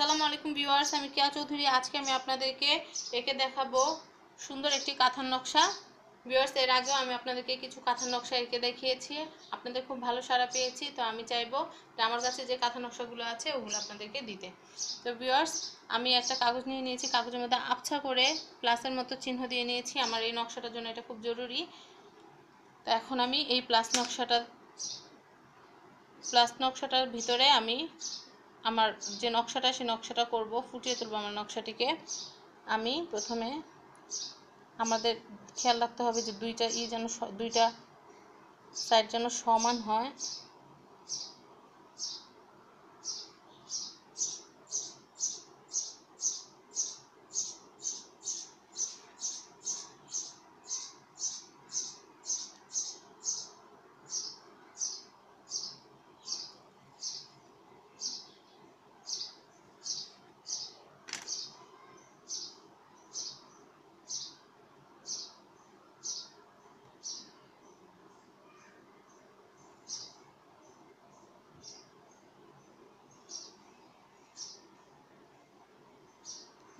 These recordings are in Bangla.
আসসালামু আলাইকুম ভিউয়ার্স, আমি কেয়া চৌধুরী। আজকে আমি আপনাদেরকে এঁকে দেখাবো সুন্দর একটি কাঁথার নকশা। ভিউয়ার্স, এর আগেও আমি আপনাদেরকে কিছু কাঁথার নকশা এঁকে দেখিয়েছি। আপনাদের খুব ভালো সাড়া পেয়েছি, তো আমি চাইব যে আমার কাছে যে কাঁথা নকশাগুলো আছে, ওগুলো আপনাদেরকে দিতে। তো ভিউয়ার্স, আমি একটা কাগজ নিয়ে নিয়েছি। কাগজের মধ্যে আবছা করে প্লাসের মতো চিহ্ন দিয়ে নিয়েছি। আমার এই নকশাটার জন্য এটা খুব জরুরি। তো এখন আমি এই প্লাস নকশাটা, প্লাস নকশাটার ভিতরে আমি আমার যে নকশাটা সেই নকশাটা করব, ফুটিয়ে তুলব আমার নকশাটিকে। আমি প্রথমে আমাদের খেয়াল রাখতে হবে যে দুইটা ই যেন দুইটা সাইড যেন সমান হয়।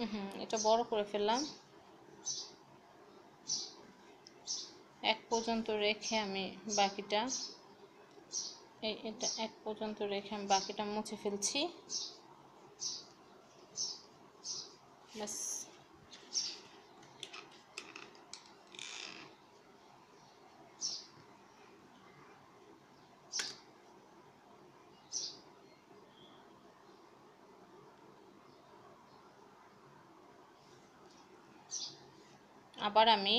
হুম, এটা বড় করে ফেললাম। এক পর্যন্ত রেখে আমি বাকিটা, এই এটা এক পর্যন্ত রেখে আমি বাকিটা মুছে ফেলছি। ব্যাস। আবার আমি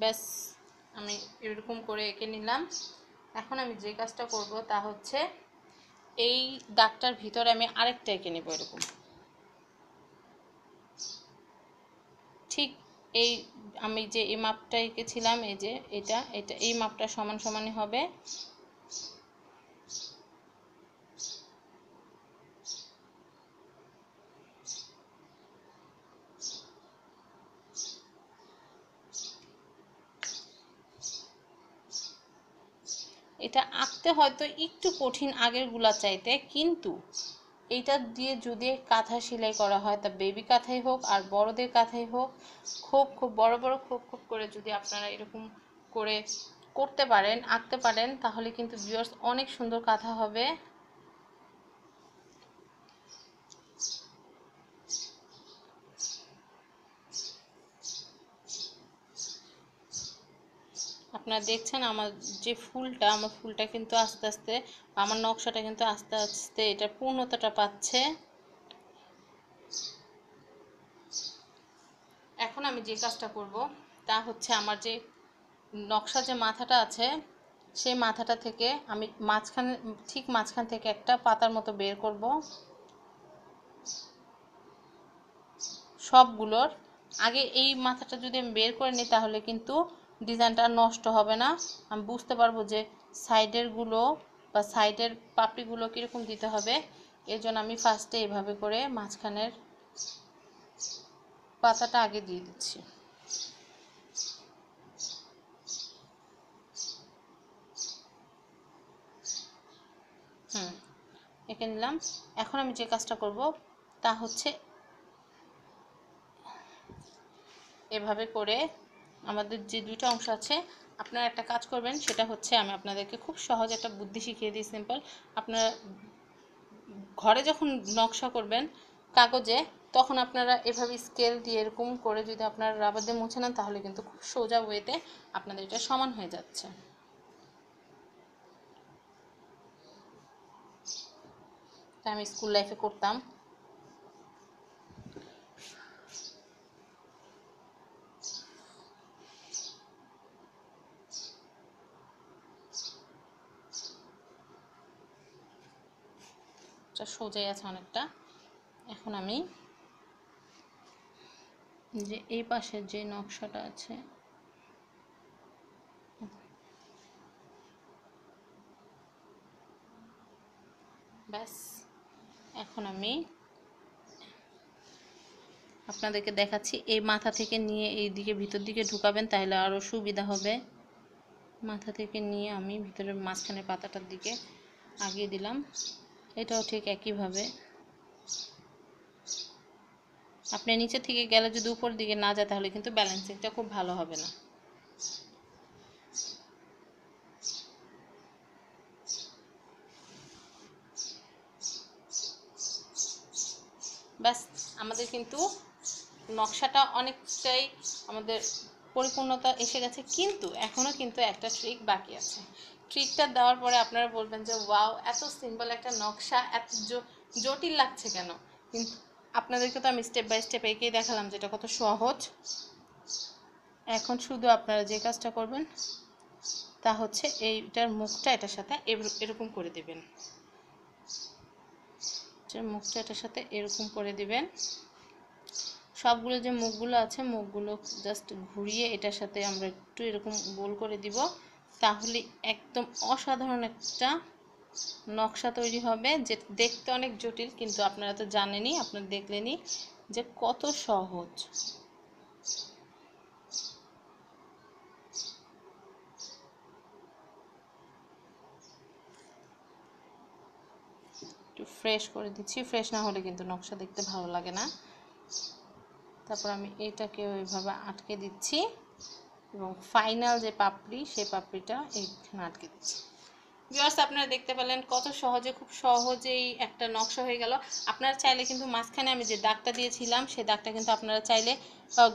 ব্যাস, আমি এরকম করে এঁকে নিলাম। এখন আমি যে কাজটা করব তা হচ্ছে এই দাগটার ভিতরে আমি আরেকটা এঁকে নেব এরকম। ঠিক এই আমি যে এই মাপটা এঁকেছিলাম, এই যে এটা এটা এই মাপটা সমান সমানই হবে। এটা আঁকতে হয়তো একটু কঠিন আগেরগুলা চাইতে, কিন্তু এইটা দিয়ে যদি কাঁথা সেলাই করা হয়, তা বেবি কাঁথাই হোক আর বড়দের কাঁথাই হোক, খুব খুব বড় বড় খুব খুব করে যদি আপনারা এরকম করে করতে পারেন, আঁকতে পারেন, তাহলে কিন্তু ভিউয়ার্স অনেক সুন্দর কাঁথা হবে। আপনারা দেখছেন আমার যে ফুলটা, আমার ফুলটা কিন্তু আস্তে আস্তে, আমার নকশাটা কিন্তু আস্তে আস্তে এটা পূর্ণতাটা পাচ্ছে। এখন আমি যে কাজটা করব, তা হচ্ছে আমার যে নকশা যে মাথাটা আছে, সেই মাথাটা থেকে আমি মাঝখানে, ঠিক মাঝখান থেকে একটা পাতার মতো বের করব। সবগুলোর। আগে এই মাথাটা যদি আমি বের করে নিই, তাহলে কিন্তু ডিজাইনটা নষ্ট হবে না। আমি বুঝতে পারব যে সাইডেরগুলো বা সাইডের পাপড়িগুলো কীরকম দিতে হবে। এর জন্য আমি ফার্স্টে এভাবে করে মাঝখানের পাতাটা আগে দিয়ে দিচ্ছি। হুম, এঁকে নিলাম। এখন আমি যে কাজটা করব তা হচ্ছে এভাবে করে আমাদের যে দুইটা অংশ আছে, আপনারা একটা কাজ করবেন, সেটা হচ্ছে আমি আপনাদেরকে খুব সহজ একটা বুদ্ধি শিখিয়ে দিই, সিম্পল। আপনারা ঘরে যখন নকশা করবেন কাগজে, তখন আপনারা এভাবে স্কেল দিয়ে এরকম করে যদি আপনারা রাবার দিয়ে মুছে নেন, তাহলে কিন্তু খুব সোজা ওয়েতে আপনাদের এটা সমান হয়ে যাচ্ছে। আমি স্কুল লাইফে করতাম। এটা সোজাই আছে অনেকটা। এখন আমি যে এই পাশের যে নকশাটা আছে, ব্যাস, এখন আমি আপনাদেরকে দেখাচ্ছি, এই মাথা থেকে নিয়ে এই দিকে ভিতর দিকে ঢুকাবেন, তাহলে আরও সুবিধা হবে। মাথা থেকে নিয়ে আমি ভিতরের মাঝখানে পাতাটার দিকে আগিয়ে দিলাম। এটাও ঠিক একইভাবে। আপনি নিচে থেকে গেলে যদি উপর দিকে না যায় তাহলে কিন্তু ব্যালেন্সিংটা খুব ভালো হবে না। ব্যাস, আমাদের কিন্তু নকশাটা অনেকটাই আমাদের পরিপূর্ণতা এসে গেছে, কিন্তু এখনও কিন্তু একটা ট্রিক বাকি আছে। ট্রিকটা দেওয়ার পরে আপনারা বলবেন যে, ওয়াও, এত সিম্পল একটা নকশা, এত জটিল লাগছে কেন? কিন্তু আপনাদেরকে তো আমি স্টেপ বাই স্টেপ এঁকেই দেখালাম যেটা কত সহজ। এখন শুধু আপনারা যে কাজটা করবেন, তা হচ্ছে এইটার মুখটা এটার সাথে এরকম করে দেবেন। মুখটা এটার সাথে এরকম করে দিবেন। সবগুলো যে মুখগুলো আছে, মুখগুলো জাস্ট ঘুরিয়ে এটার সাথে আমরা একটু এরকম গোল করে দিব। তাহলে একদম অসাধারণ একটা নকশা তৈরি হবে, যে দেখতে অনেক জটিল, কিন্তু আপনারা তো জানেনই, আপনারা দেখলেনই যে কত সহজ। একটু ফ্রেশ করে দিচ্ছি ফ্রেশ না হলে কিন্তু নকশা দেখতে ভালো লাগে না। তারপর আমি এটাকে ওইভাবে আটকে দিচ্ছি। এবং ফাইনাল যে পাপড়ি, সেই পাপড়িটা এইখানে আটকে দিচ্ছি। ভিউয়ার্স আপনারা দেখতে পেলেন কত সহজে, খুব সহজেই একটা নকশা হয়ে গেল। আপনারা চাইলে কিন্তু মাঝখানে আমি যে দাগটা দিয়েছিলাম, সেই দাগটা কিন্তু আপনারা চাইলে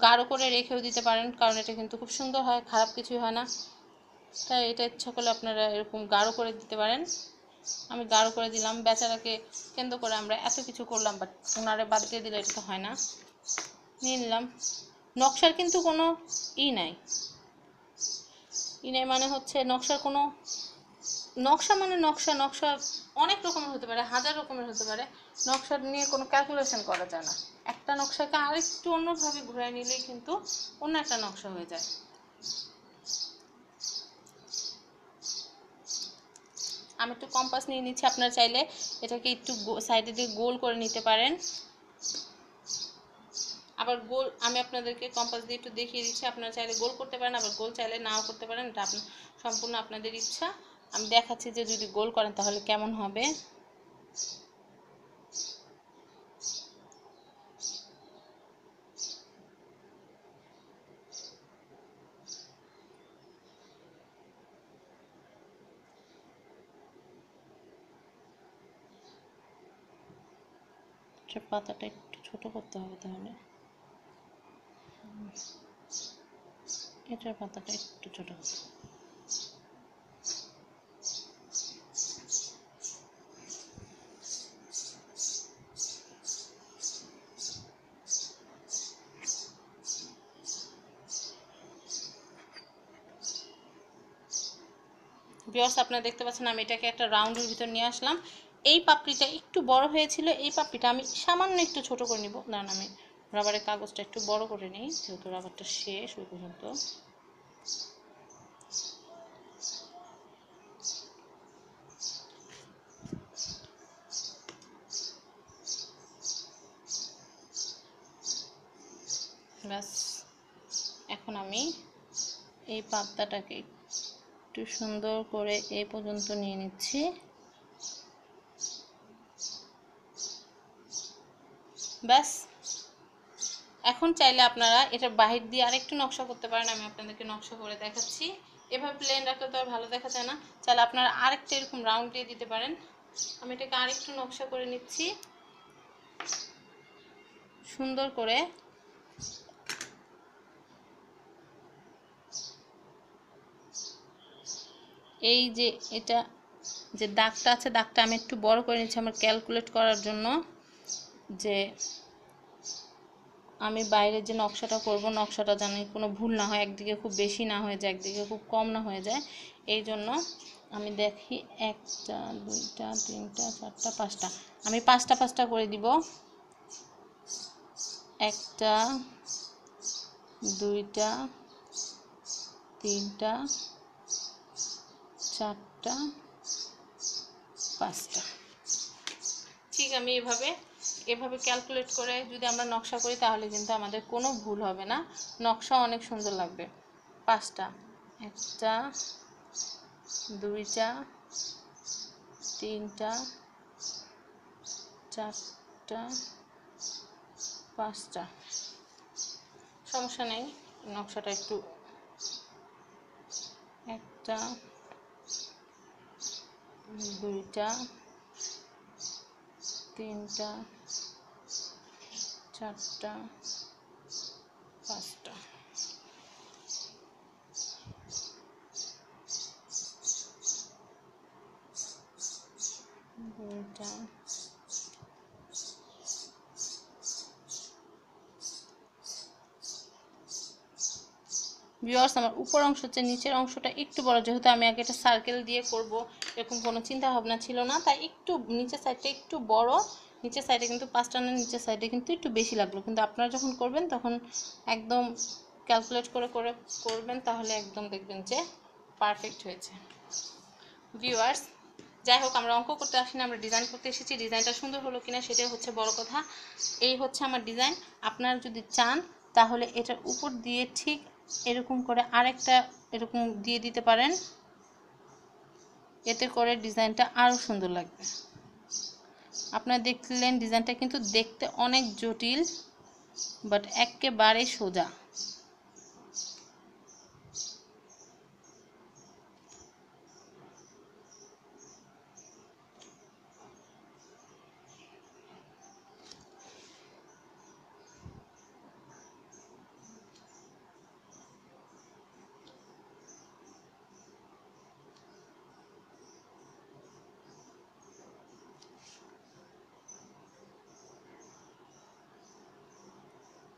গাঢ় করে রেখেও দিতে পারেন, কারণ এটা কিন্তু খুব সুন্দর হয়, খারাপ কিছুই হয় না। তাই এটা ইচ্ছা করলে আপনারা এরকম গাঢ় করে দিতে পারেন। আমি গাঢ় করে দিলাম, বেচারাকে কেন্দ্র করে আমরা এত কিছু করলাম বাট ওনারে বাদ দিয়ে দিলে এটা তো হয় না। নিয়ে নিলাম। নকশার কিন্তু কোনো ই নাই। ই নাই মানে হচ্ছে নকশার কোনো, নকশা মানে নকশা নকশা অনেক রকমের হতে পারে, হাজার রকমের হতে পারে। নকশা নিয়ে কোনো ক্যালকুলেশন করা যায় না। একটা নকশাকে আরেকটু অন্যভাবে ঘুরাই নিলেই কিন্তু অন্য একটা নকশা হয়ে যায়। আমি একটু কম্পাস নিয়ে নিচ্ছি, আপনারা চাইলে এটাকে একটু সাইডে দিয়ে গোল করে নিতে পারেন। আবার গোল, আমি আপনাদেরকে কম্পাস দিয়ে একটু দেখিয়ে দিচ্ছি। আপনারা চাইলে গোল করতে পারেন, আবার গোল চাইলে নাও করতে পারেন। এটা আপনার সম্পূর্ণ আপনাদের ইচ্ছা। আমি দেখাচ্ছি যে যদি গোল করেন তাহলে কেমন হবে। পাতাটা একটু ছোট করতে হবে তাহলে। এটার পাতাটা একটু ছোট হবে। বিয়স আপনারা দেখতে পাচ্ছেন, আমি এটাকে একটা রাউন্ডের ভিতর নিয়ে আসলাম। এই পাপড়িটা একটু বড় হয়েছিল, এই পাপড়িটা আমি সামান্য একটু ছোট করে নিব। দাঁড়ান, আমি রাবারের কাগজটা একটু বড় করে নিই, যেহেতু রাবারটা শেষ ওই পর্যন্ত। ব্যাস, এখন আমি এই পাত্তাটাকে একটু সুন্দর করে এই পর্যন্ত নিয়ে নিচ্ছি। ব্যাস এখন চাইলে আপনারা এটা বাহির দিয়ে আরেকটু নকশা করতে পারেন, আমি আপনাদেরকে নকশা করে দেখাচ্ছি। এভাবে প্লেন রাখলে তো আর ভালো দেখা যায় না। চাইলে আপনারা আরেকটা এরকম রাউন্ড দিয়ে দিতে পারেন। আমি এটাকে আরেকটু নকশা করে নিচ্ছি। সুন্দর করে। এই যে এটা যে দাগটা আছে, দাগটা আমি একটু বড় করে নিচ্ছি আমার ক্যালকুলেট করার জন্য। যে আমি বাইরের যে নকশাটা করব, নকশাটা যেন কোনো ভুল না হয়, একদিকে খুব বেশি না হয়ে যায়, একদিকে খুব কম না হয়ে যায়। এই জন্য আমি দেখি একটা, দুইটা, তিনটা, চারটা, পাঁচটা। আমি পাঁচটা পাঁচটা করে দিব। একটা, দুইটা, তিনটা, চারটা, পাঁচটা। ঠিক আমি এভাবে এভাবে ক্যালকুলেট করে যদি আমরা নকশা করি, তাহলে কিন্তু আমাদের কোনো ভুল হবে না। নকশা অনেক সুন্দর লাগবে। পাঁচটা। একটা, দুইটা, তিনটা, চারটা, পাঁচটা। সমস্যা নেই, নকশাটা একটু একটা, দুইটা তিনটা চারটা পাঁচটা। দুইটা। ভিউয়ার্স আমার উপর অংশ হচ্ছে নিচের অংশটা একটু বড়, যেহেতু আমি আগে একটা সার্কেল দিয়ে করব, এরকম কোনো চিন্তা ভাবনা ছিল না। তাই একটু নিচের সাইডটা একটু বড়, নিচের সাইডে কিন্তু পাঁচটা না, নিচের সাইডে কিন্তু একটু বেশি লাগল। কিন্তু আপনারা যখন করবেন, তখন একদম ক্যালকুলেট করে করে করবেন, তাহলে একদম দেখবেন যে পারফেক্ট হয়েছে। ভিউয়ার্স যাই হোক, আমরা অঙ্ক করতে আসিনি, আমরা ডিজাইন করতে এসেছি। ডিজাইনটা সুন্দর হলো কিনা সেটাই হচ্ছে বড় কথা। এই হচ্ছে আমার ডিজাইন আপনারা যদি চান, তাহলে এটার উপর দিয়ে ঠিক এরকম করে আরেকটা এরকম দিয়ে দিতে পারেন। এতে করে ডিজাইনটা আরও সুন্দর লাগবে। আপনারা দেখলেন ডিজাইনটা কিন্তু দেখতে অনেক জটিল, বাট একেবারে সোজা।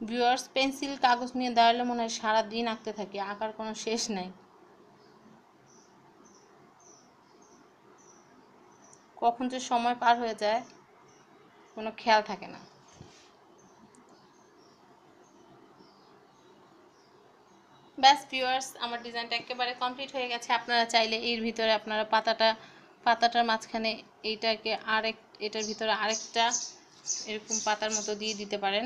ভিউয়ার্স পেন্সিল কাগজ নিয়ে দাঁড়ালে মনে হয় সারাদিন আঁকতে থাকি, আঁকার কোনো শেষ নাই। কখন যে সময় পার হয়ে যায়, কোনো খেয়াল থাকে না। ব্যাস ভিউয়ার্স আমার ডিজাইনটা একেবারে কমপ্লিট হয়ে গেছে। আপনারা চাইলে এর ভিতরে আপনারা পাতাটা, পাতাটার মাঝখানে এইটাকে আরেক, এটার ভিতরে আরেকটা এরকম পাতার মতো দিয়ে দিতে পারেন।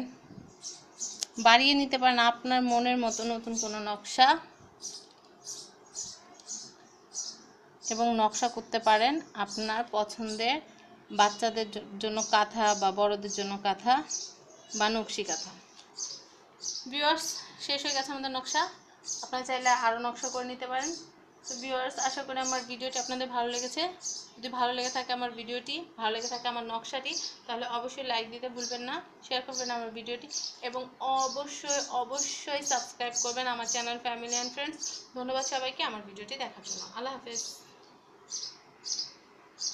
বাড়িয়ে নিতে পারেন আপনার মনের মতো নতুন কোনো নকশা। এবং নকশা করতে পারেন আপনার পছন্দের বাচ্চাদের জন্য কাঁথা বা বড়দের জন্য কাঁথা বা নকশি কাঁথা। ভিউয়ার্স, শেষ হয়ে গেছে আমাদের নকশা। আপনারা চাইলে আরও নকশা করে নিতে পারেন। তো ভিউয়ার্স আশা করি আমার ভিডিওটি আপনাদের ভালো লেগেছে। যদি ভালো লেগে থাকে আমার ভিডিওটি, ভালো লেগে থাকে আমার নকশাটি, তাহলে অবশ্যই লাইক দিতে ভুলবেন না শেয়ার করবেন আমার ভিডিওটি, এবং অবশ্যই অবশ্যই সাবস্ক্রাইব করবেন আমার চ্যানেল ফ্যামিলি অ্যান্ড ফ্রেন্ডস ধন্যবাদ সবাইকে, আমার ভিডিওটি দেখার জন্য। আল্লাহ হাফেজ।